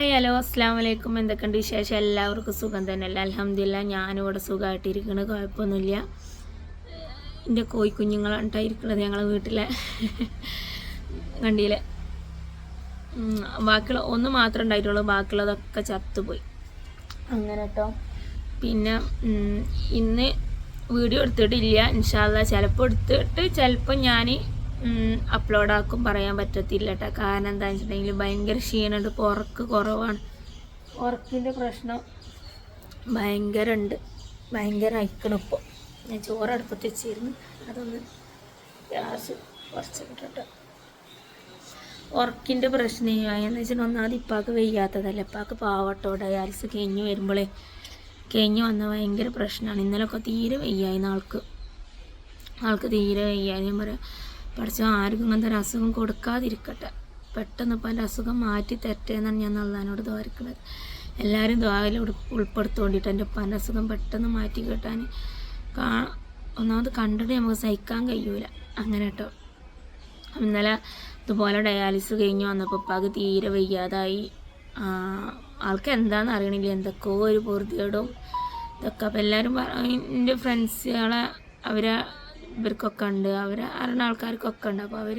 Hi hello അസ്സാം വലൈക്കും എന്തൊക്കെയുണ്ട് വിശേഷം? എല്ലാവർക്കും സുഖം തന്നെയല്ല അലഹമില്ല ഞാനിവിടെ സുഖമായിട്ടിരിക്കണത് കുഴപ്പമൊന്നുമില്ല. എന്റെ കോഴിക്കുഞ്ഞുങ്ങളായിട്ടായിരിക്കണത് ഞങ്ങളെ വീട്ടിലെ. കണ്ടിയിലെ ബാക്കിയുള്ള ഒന്ന് മാത്രമേ ഉണ്ടായിട്ടുള്ളൂ. ബാക്കിയുള്ളതൊക്കെ ചത്തുപോയി. അങ്ങനെ കേട്ടോ. പിന്നെ ഇന്ന് വീഡിയോ എടുത്തിട്ടില്ല. ഇൻഷാല്ല ചിലപ്പോൾ എടുത്തിട്ട് ചിലപ്പോൾ ഞാൻ അപ്ലോഡാക്കും പറയാൻ പറ്റത്തില്ല കേട്ടോ കാരണം എന്താണെന്ന് വെച്ചിട്ടുണ്ടെങ്കിൽ ഭയങ്കര ക്ഷീണമുണ്ട് ഇപ്പോൾ ഉറക്ക് കുറവാണ്. ഉറക്കിന്റെ പ്രശ്നം ഭയങ്കര ഉണ്ട് ഭയങ്കര അയക്കണം ഇപ്പോൾ ഞാൻ ചോറ് അടുപ്പത്ത് വെച്ചിരുന്നു. അതൊന്ന് ഗ്യാസ് കുറച്ച് കിട്ടട്ടെ ഉറക്കിന്റെ പ്രശ്നം എന്ന് വെച്ചിട്ടുണ്ടെങ്കിൽ ഒന്നാമത് ഇപ്പാക്ക് വയ്യാത്തതല്ല. ഇപ്പാക്ക് പാവട്ടോ ഡയാലിസ് കഴിഞ്ഞ് വരുമ്പോഴേ കഴിഞ്ഞ് വന്ന ഭയങ്കര പ്രശ്നമാണ്. ഇന്നലെയൊക്കെ തീരെ വയ്യായി ആൾക്ക്. ആൾക്ക് തീരെ വയ്യായി ഞാൻ പറയാം പഠിച്ച ആർക്കും ഇങ്ങനത്തെ ഒരു അസുഖം കൊടുക്കാതിരിക്കട്ടെ. പെട്ടെന്ന് എന്റെ അസുഖം മാറ്റി തരട്ടെ എന്നാണ് ഞാൻ നല്ലതിനോട് ദ്വാരിക്കുന്നത് എല്ലാവരും ദ്വാരയിൽ ഉൾപ്പെടുത്തുകൊണ്ടിട്ട് എന്റെ ഉപ്പാന്റെ അസുഖം പെട്ടെന്ന് മാറ്റി കിട്ടാൻ കാ ഒന്നാമത് കണ്ടിട്ട് നമുക്ക് സഹിക്കാൻ കഴിയൂല. അങ്ങനെ കേട്ടോ. ഇന്നലെ ഇതുപോലെ ഡയാലിസ് കഴിഞ്ഞ് വന്നപ്പോൾ ഉപ്പാക്ക് തീരെ വയ്യാതായി. ആൾക്ക് എന്താണെന്ന് അറിയണില്ല. എന്തൊക്കെയോ ഒരു പൂർത്തിയോടും ഇതൊക്കെ അപ്പോൾ എല്ലാവരും എന്റെ ഫ്രണ്ട്സുകളെ അവരെ ഇവർക്കൊക്കെ ഉണ്ട്. അവർ അറിയുന്ന ആൾക്കാർക്കൊക്കെ ഉണ്ട്. അപ്പോൾ അവർ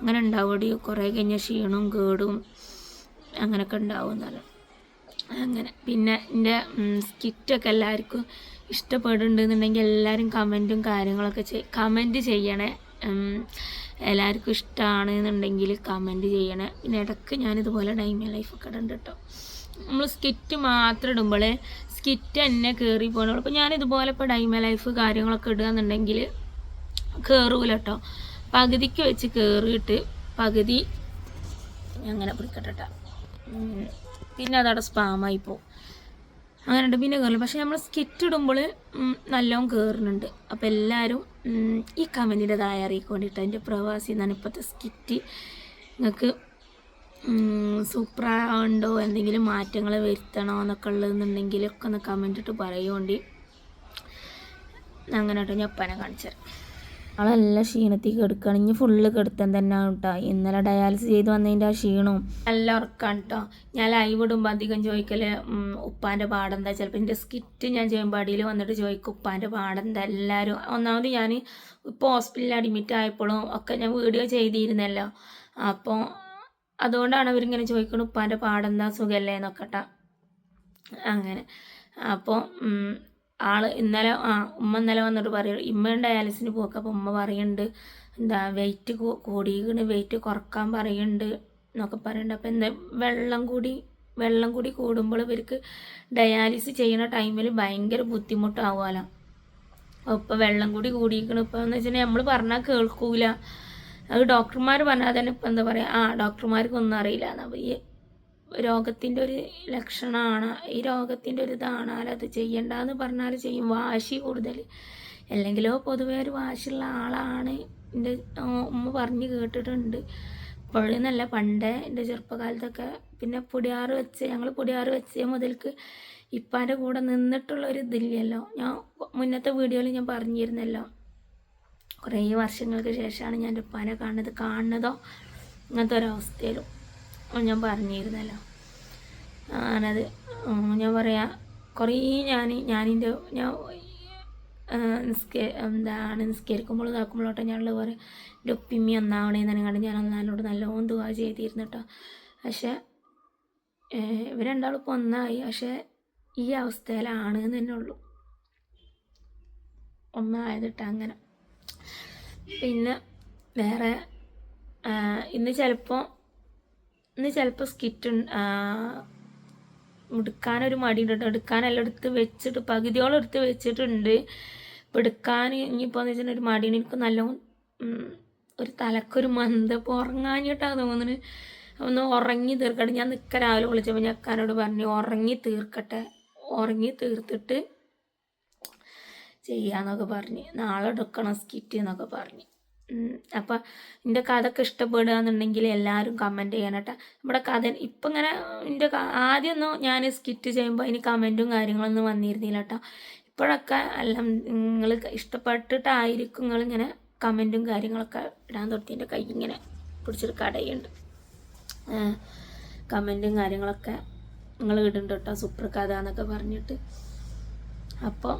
അങ്ങനെ ഉണ്ടാവുകടി. കുറേ കഴിഞ്ഞ ക്ഷീണവും കേടും. അങ്ങനെയൊക്കെ ഉണ്ടാവും എന്നാലും അങ്ങനെ. പിന്നെ എന്റെ സ്കിറ്റൊക്കെ എല്ലാവർക്കും ഇഷ്ടപ്പെടുന്നുണ്ടെന്നുണ്ടെങ്കിൽ എല്ലാവരും കമന്റും കാര്യങ്ങളൊക്കെ ചെയ് കമന്റ് ചെയ്യണേ. എല്ലാവർക്കും ഇഷ്ടമാണ് എന്നുണ്ടെങ്കിൽ കമന്റ് ചെയ്യണേ. പിന്നെ ഇടയ്ക്ക് ഞാനിതുപോലെ ഡൈമ ലൈഫൊക്കെ ഇടുന്നുണ്ട് കേട്ടോ. നമ്മൾ സ്കിറ്റ് മാത്രം ഇടുമ്പോൾ സ്കിറ്റ് തന്നെ കയറി പോകണുള്ളൂ അപ്പോൾ ഞാനിതുപോലെ ഇപ്പോൾ ഡൈമ ലൈഫ് കാര്യങ്ങളൊക്കെ ഇടുക എന്നുണ്ടെങ്കിൽ കയറൂല കേട്ടോ പകുതിക്ക് വെച്ച് കയറിയിട്ട് പകുതി അങ്ങനെ പിടിക്കട്ടെ. പിന്നെ അതവിടെ സ്പാമായി പോകും അങ്ങനെ ഉണ്ട് പിന്നെ കയറില്ല പക്ഷെ നമ്മൾ സ്കിറ്റ് ഇടുമ്പോൾ നല്ലോണം കയറുന്നുണ്ട് അപ്പോൾ എല്ലാവരും ഈ കമന്റിന്റെ താഴെ അറിയിക്കൊണ്ടിട്ട് എന്റെ പ്രവാസി എന്നാണ് ഇപ്പോഴത്തെ സ്കിറ്റ് നിങ്ങൾക്ക് സൂപ്പറാണ്ടോ എന്തെങ്കിലും മാറ്റങ്ങൾ വരുത്തണോ എന്നൊക്കെ ഉള്ളതെന്നുണ്ടെങ്കിലൊക്കെ ഒന്ന് കമന്റ് ഇട്ട് പറയുകൊണ്ട് അങ്ങനെ കേട്ടോ ഞാൻ ഒപ്പനെ കാണിച്ചുതരാം ആളെല്ലാം ക്ഷീണത്തിൽ കിടക്കുകയാണ് ഫുള്ള് കെടുത്താൻ തന്നെ കേട്ടോ ഇന്നലെ ഡയാലിസിസ് ചെയ്ത് വന്നതിന്റെ ആ ക്ഷീണവും. നല്ല ഉറക്കാണ് കേട്ടോ ഞാൻ ലൈവ് ഇടുമ്പോൾ അധികം ചോദിക്കൽ ഉം, ഉപ്പാന്റെ പാടെന്താ? ചിലപ്പോൾ എന്റെ സ്കിറ്റ് ഞാൻ ചെയ്യുമ്പോൾ അടിയിൽ വന്നിട്ട് ചോദിക്കും ഉപ്പാന്റെ പാടെന്താ? എല്ലാവരും ഒന്നാമത് ഞാൻ ഇപ്പോൾ ഹോസ്പിറ്റലിൽ അഡ്മിറ്റ് ആയപ്പോഴും ഒക്കെ ഞാൻ വീഡിയോ ചെയ്തിരുന്നല്ലോ. അപ്പോൾ അതുകൊണ്ടാണ് അവരിങ്ങനെ ചോദിക്കണം ഉപ്പാന്റെ പാടെന്താ? സുഖമല്ലേ എന്നൊക്കെ അങ്ങനെ. അപ്പോൾ ആൾ ഇന്നലെ ആ ഉമ്മ ഇന്നലെ വന്നിട്ട് പറയും ഇമ്മ ഡയാലിസിന് പോക്ക് അപ്പോൾ ഉമ്മ പറയുന്നുണ്ട് എന്താ വെയിറ്റ് കൂടിയിരിക്കണ് വെയിറ്റ് കുറയ്ക്കാൻ പറയുന്നുണ്ട് എന്നൊക്കെ പറയുന്നുണ്ട് അപ്പോൾ എന്താ വെള്ളം കൂടി വെള്ളം കൂടി കൂടുമ്പോൾ ഇവർക്ക് ഡയാലിസിസ് ചെയ്യുന്ന ടൈമിൽ ഭയങ്കര ബുദ്ധിമുട്ടാവുമല്ലോ. ഇപ്പോൾ വെള്ളം കൂടി കൂടിയിരിക്കണം ഇപ്പോൾ എന്ന് വെച്ചിട്ടുണ്ടെങ്കിൽ നമ്മൾ പറഞ്ഞാൽ കേൾക്കൂല. അത് ഡോക്ടർമാർ പറഞ്ഞാൽ തന്നെ ഇപ്പം എന്താ പറയുക ആ ഡോക്ടർമാർക്ക് ഒന്നും അറിയില്ല എന്നാൽ രോഗത്തിന്റെ ഒരു ലക്ഷണമാണ്. ഈ രോഗത്തിന്റെ ഒരു ഇതാണ് അത് ചെയ്യണ്ടെന്ന് പറഞ്ഞാൽ ചെയ്യും. വാശി കൂടുതൽ അല്ലെങ്കിലോ പൊതുവേ ഒരു വാശിയുള്ള ആളാണ് എന്റെ ഉമ്മ പറഞ്ഞ് കേട്ടിട്ടുണ്ട്. ഇപ്പോഴെന്നല്ല പണ്ടേ എന്റെ ചെറുപ്പകാലത്തൊക്കെ പിന്നെ പൊടിയാറ് വെച്ച് ഞങ്ങൾ പൊടിയാറ് വെച്ച മുതൽക്ക് ഇപ്പാന്റെ കൂടെ നിന്നിട്ടുള്ള ഒരു ഇതില്ലല്ലോ. ഞാൻ മുന്നത്തെ വീഡിയോയിൽ ഞാൻ പറഞ്ഞിരുന്നല്ലോ. കുറേ വർഷങ്ങൾക്ക് ശേഷമാണ് ഞാൻ ഉപ്പാനെ കാണുന്നത്. കാണുന്നതോ അങ്ങനത്തെ ഒരവസ്ഥയിലും ഞാൻ പറഞ്ഞിരുന്നല്ലോ. ഞാനത് ഞാൻ പറയാം കുറേ ഞാൻ ഞാനിന്റെ ഞാൻ നിസ്കേ എന്താണ് നിസ്കരിക്കുമ്പോൾ ഇതാക്കുമ്പോഴോട്ടെ ഞാനുള്ള പറയും എന്റെ ഉപ്പിമ്മി ഒന്നാവണേ എന്ന് കണ്ട് ഞാൻ അന്നാനോട് നല്ലോണം ദുവാ ചെയ്തിരുന്നു കേട്ടോ പക്ഷേ ഇവർ രണ്ടാളും ഇപ്പോൾ ഒന്നായി. പക്ഷേ ഈ അവസ്ഥയിലാണ് എന്ന് തന്നെ ഉള്ളൂ. ഒന്നായതിട്ട് അങ്ങനെ. പിന്നെ വേറെ ഇന്ന് ചിലപ്പോൾ ഇന്ന് ചിലപ്പോൾ സ്കിറ്റ് എടുക്കാനൊരു മടിയുണ്ട് എടുക്കാനെല്ലാം എടുത്ത് വെച്ചിട്ട് പകുതിയോളം എടുത്ത് വെച്ചിട്ടുണ്ട്. ഇപ്പോൾ എടുക്കാൻ ഇനിയിപ്പോൾ എന്ന് വെച്ചിട്ടുണ്ടെങ്കിൽ ഒരു മടിയാണ് എനിക്ക് നല്ല ഒരു തലക്കൊരു മന്ത ഇപ്പോൾ ഉറങ്ങാഞ്ഞിട്ടാണ് തോന്നുന്നത് ഒന്ന് ഉറങ്ങി തീർക്കട്ടെ. ഞാൻ നിൽക്ക രാവിലെ വിളിച്ചപ്പോൾ ഞാൻ അക്കാനോട് പറഞ്ഞു ഉറങ്ങി തീർക്കട്ടെ. ഉറങ്ങി തീർത്തിട്ട് ചെയ്യാന്നൊക്കെ പറഞ്ഞ്. നാളെ എടുക്കണം സ്കിറ്റ് എന്നൊക്കെ പറഞ്ഞ്. അപ്പം എന്റെ കഥയൊക്കെ ഇഷ്ടപ്പെടുകയെന്നുണ്ടെങ്കിൽ എല്ലാവരും കമന്റ് ചെയ്യണം കേട്ടോ നമ്മുടെ കഥ ഇപ്പം ഇങ്ങനെ എന്റെ ആദ്യമൊന്നും ഞാൻ സ്കിറ്റ് ചെയ്യുമ്പോൾ അതിന് കമന്റും കാര്യങ്ങളൊന്നും വന്നിരുന്നില്ല കേട്ടോ ഇപ്പോഴൊക്കെ എല്ലാം നിങ്ങൾ ഇഷ്ടപ്പെട്ടിട്ടായിരിക്കും നിങ്ങളിങ്ങനെ കമന്റും കാര്യങ്ങളൊക്കെ ഇടാൻ തൊട്ടി എന്റെ കൈ ഇങ്ങനെ പിടിച്ചൊരു കടയുണ്ട്. കമന്റും കാര്യങ്ങളൊക്കെ നിങ്ങൾ ഇടുന്നുണ്ട് കേട്ടോ സൂപ്പർ കഥ എന്നൊക്കെ പറഞ്ഞിട്ട്. അപ്പോൾ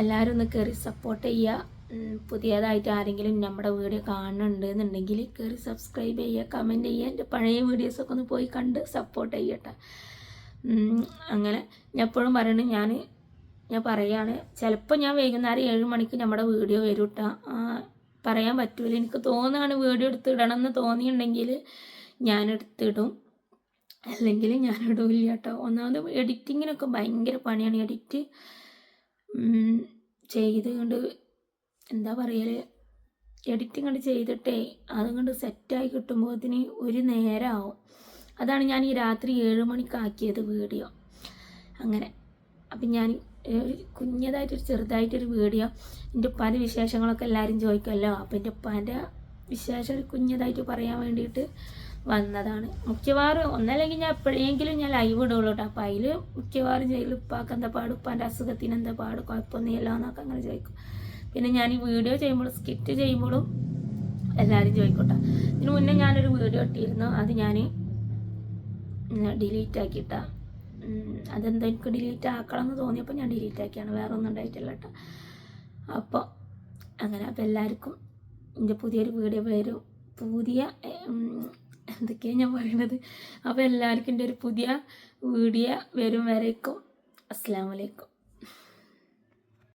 എല്ലാവരും ഒന്ന് കയറി സപ്പോർട്ട് ചെയ്യുക പുതിയതായിട്ട് ആരെങ്കിലും നമ്മുടെ വീഡിയോ കാണുന്നുണ്ട് എന്നുണ്ടെങ്കിൽ കയറി സബ്സ്ക്രൈബ് ചെയ്യുക കമന്റ് ചെയ്യുക. എന്റെ പഴയ വീഡിയോസൊക്കെ ഒന്ന് പോയി കണ്ട് സപ്പോർട്ട് ചെയ്യട്ടെ. അങ്ങനെ ഞാൻ എപ്പോഴും പറയണു ഞാൻ ഞാൻ പറയുകയാണ് ചിലപ്പോൾ ഞാൻ വൈകുന്നേരം ഏഴ് മണിക്ക് നമ്മുടെ വീഡിയോ വരും കേട്ടോ പറയാൻ പറ്റൂല. എനിക്ക് തോന്നുകയാണ് വീഡിയോ എടുത്തിടണം എന്ന് തോന്നിയിട്ടുണ്ടെങ്കിൽ ഞാൻ എടുത്തിടും അല്ലെങ്കിൽ ഞാൻ ഇടില്ല കേട്ടോ ഒന്നാമത് എഡിറ്റിങ്ങിനൊക്കെ ഭയങ്കര പണിയാണ്. എഡിറ്റ് ചെയ്ത് കൊണ്ട് എന്താ പറയൽ? എഡിറ്റിംഗ് കണ്ട് ചെയ്തിട്ടേ അതും കൊണ്ട് സെറ്റായി കിട്ടുമ്പോഴത്തിന് ഒരു നേരമാവും അതാണ് ഞാൻ ഈ രാത്രി ഏഴ് മണിക്കാക്കിയത് വീഡിയോ. അങ്ങനെ. അപ്പം ഞാൻ ഒരു കുഞ്ഞതായിട്ടൊരു ചെറുതായിട്ടൊരു വീഡിയോ. എന്റെ ഉപ്പാന്റെ വിശേഷങ്ങളൊക്കെ എല്ലാവരും ചോദിക്കുമല്ലോ അപ്പം എന്റെ ഉപ്പാന്റെ വിശേഷം ഒരു കുഞ്ഞതായിട്ട് പറയാൻ വേണ്ടിയിട്ട് വന്നതാണ്. മിക്കവാറും ഒന്നല്ലെങ്കിൽ ഞാൻ എപ്പോഴെങ്കിലും ഞാൻ ലൈവ് ഇടുള്ളൂ കേട്ടോ അപ്പം അതിൽ മിക്കവാറും ചെയ്യലും ഉപ്പാക്ക് എന്താ പാട്? ഉപ്പാന്റെ അസുഖത്തിന് എന്താ പാട്? കുഴപ്പമൊന്നുമില്ല എന്നൊക്കെ അങ്ങനെ ചോദിക്കും. പിന്നെ ഞാൻ ഈ വീഡിയോ ചെയ്യുമ്പോഴും സ്കിറ്റ് ചെയ്യുമ്പോഴും എല്ലാവരും ചോദിക്കട്ടെ. ഇതിന് മുന്നേ ഞാനൊരു വീഡിയോ ഇട്ടിരുന്നു. അത് ഞാൻ ഡിലീറ്റ് ആക്കിയിട്ട. അതെന്താ എനിക്ക് ഡിലീറ്റ് ആക്കണം എന്ന് തോന്നിയപ്പോൾ ഞാൻ ഡിലീറ്റ് ആക്കിയാണ്. വേറെ ഒന്നും ഉണ്ടായിട്ടില്ല കേട്ടോ. അപ്പോൾ അങ്ങനെ അപ്പോൾ എല്ലാവർക്കും എന്റെ പുതിയൊരു വീഡിയോ വരും പുതിയ എന്തൊക്കെയാണ് ഞാൻ പറയണത്? അപ്പോൾ എല്ലാവർക്കും എന്റെ ഒരു പുതിയ വീഡിയോ വരും വരേക്കും. അസ്സാം വലൈക്കും